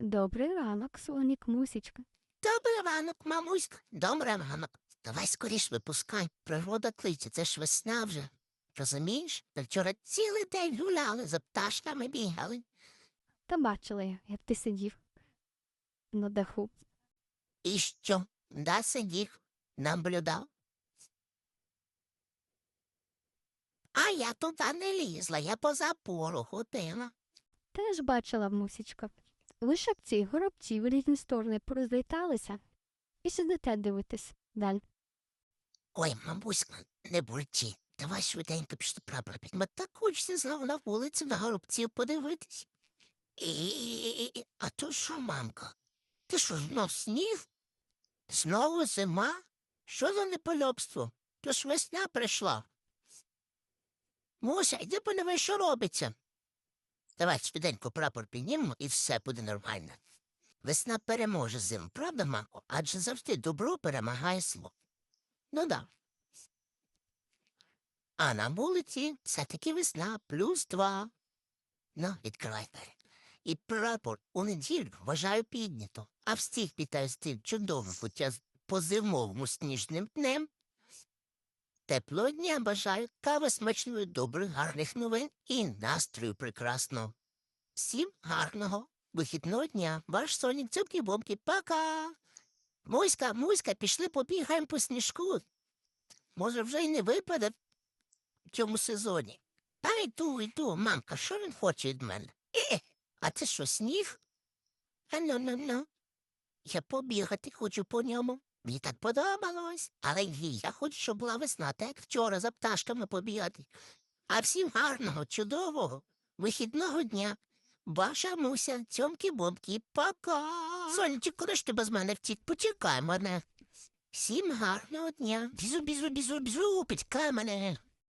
Добрий ранок, сонік мусічка. Добрий ранок, мамуська. Добрий ранок. Давай скоріш випускай. Природа кличе, це ж весна вже. Розумієш? Та вчора цілий день гуляли, за пташками бігали. Та бачила я, як ти сидів на даху. І що? Да сидів, наблюдав. А я туди не лізла, я по запору ходила. Теж бачила мусічка. Ви шапці й горобці в різні сторони порозліталися і сидите дивитись далі. Ой, мамуська, не бурчи. Давай швиденько пішли прапор підме. Так хочеться знову на вулицю на горобців подивитись. І... А то що, мамка? Ти що, знов сніг? Знову зима? Що за неподобство? То ж весна прийшла. Муся, йди подивись, що робиться. Давай швиденько прапор піднімемо і все буде нормально. Весна переможе зиму, правда, мамо? Адже завжди добро перемагає зло. Ну да. А на вулиці все-таки весна плюс два. Ну, відкривай двері. І прапор у неділю вважаю піднято, а всіх вітаю з тим чудовим пуття по зимовому сніжним днем. Теплого дня бажаю, кави смачної, добрих, гарних новин і настрою прекрасного. Всім гарного вихідного дня. Ваш сонік цюбки бомки Пока. Муська, муська, пішли побігаємо по сніжку. Може, вже й не випаде в цьому сезоні. Та йду, йду, мамка, що він хоче від мене? Е, а це що, сніг? А ну, ну, ну. Я побігати хочу по ньому. Мені так подобалось. Але ні, я хочу, щоб була весна, так як вчора за пташками побігати. А всім гарного, чудового, вихідного дня. Ваша муся, цьомки-бомки, пока. Сонечко, коли ж ти без мене втік? Почекай мене. Всім гарного дня. Бізу, бізу, бізу, бізу, підкай мене.